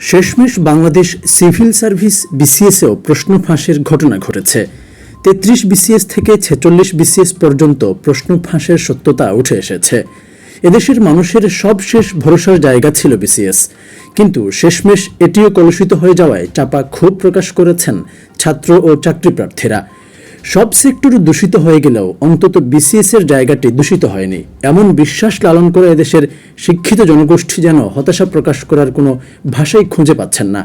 শেষমেশ Bangladesh civil service বিসিএসেও প্রশ্ন ফাঁসের ঘটনা ঘটেছে। তেত্রিশ বিসিএস থেকে ছেচল্লিশ বিসিএস পর্যন্ত প্রশ্ন ফাঁসের সত্যতা উঠে এসেছে। এদেশের মানুষের সবশেষ ভরসার জায়গা ছিল বিসিএস। কিন্তু শেষমেশ এটিও কলুষিত হয়ে যাওয়ায় চাপা ক্ষোভ প্রকাশ করেছেন ছাত্র ও চাকরি প্রার্থীরা। সব সেক্টর দূষিত হয়ে গেলেও অন্তত বিসিএস এর জায়গাটি দূষিত হয়নি। এমন বিশ্বাস লালন করে এদেশের শিক্ষিত জনগোষ্ঠী যেন হতাশা প্রকাশ করার কোনো ভাষাই খুঁজে পাচ্ছেন না।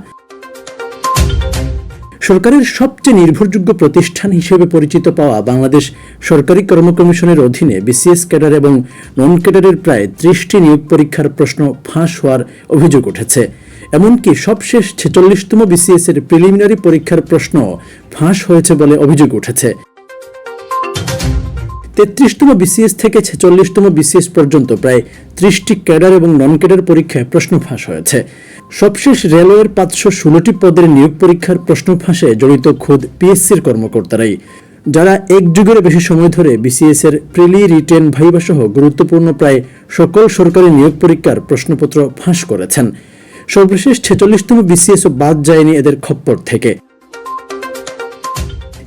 সরকারের সবচেয়ে নির্ভরযোগ্য প্রতিষ্ঠান হিসেবে পরিচিত পাওয়া বাংলাদেশ সরকারি কর্ম কমিশনের অধীনে বিসিএস ক্যাডার এবং নন ক্যাডারের প্রায় ত্রিশটি নিয়োগ পরীক্ষার প্রশ্ন ফাঁস হওয়ার অভিযোগ উঠেছে। এমনকি সবশেষ ছেচল্লিশতম বিসিএস এর প্রিলিমিনারি পরীক্ষার প্রশ্ন ফাঁস হয়েছে বলে অভিযোগ উঠেছে। তেত্রিশতম বিসিএস থেকে ছেচল্লিশতম বিসিএস পর্যন্ত প্রায় ত্রিশটি ক্যাডার এবং নন ক্যাডার পরীক্ষায় প্রশ্ন ফাঁস হয়েছে। সবশেষ রেলওয়ের পাঁচশো ষোলোটি পদের নিয়োগ পরীক্ষার প্রশ্ন ফাঁসে জড়িত খোদ পিএসসির কর্মকর্তারাই। যারা এক যুগের বেশি সময় ধরে বিসিএস এর প্রিলি, রিটেন ভাইবা সহ গুরুত্বপূর্ণ প্রায় সকল সরকারি নিয়োগ পরীক্ষার প্রশ্নপত্র ফাঁস করেছেন। সর্বশেষ ছেচল্লিশতম বিসিএসও বাদ যায়নি এদের খপ্পর থেকে।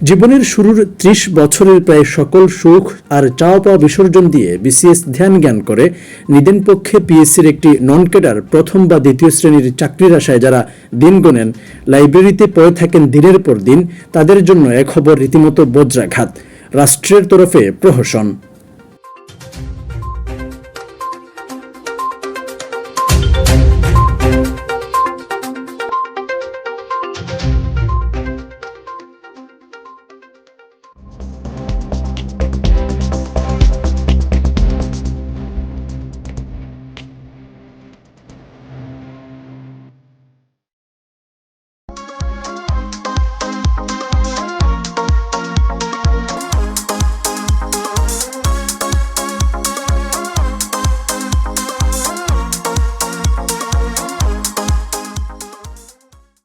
জীবনের শুরুর ত্রিশ বছরের প্রায় সকল সুখ আর চাওয়া পাওয়া বিসর্জন দিয়ে বিসিএস ধ্যান জ্ঞান করে নিদেন পক্ষে পিএসসির একটি নন ক্যাডার প্রথম বা দ্বিতীয় শ্রেণির চাকরির আশায় যারা দিন গোনেন, লাইব্রেরিতে পড়ে থাকেন দিনের পর দিন, তাদের জন্য এ খবর রীতিমতো বজ্রাঘাত। রাষ্ট্রের তরফে প্রহসন।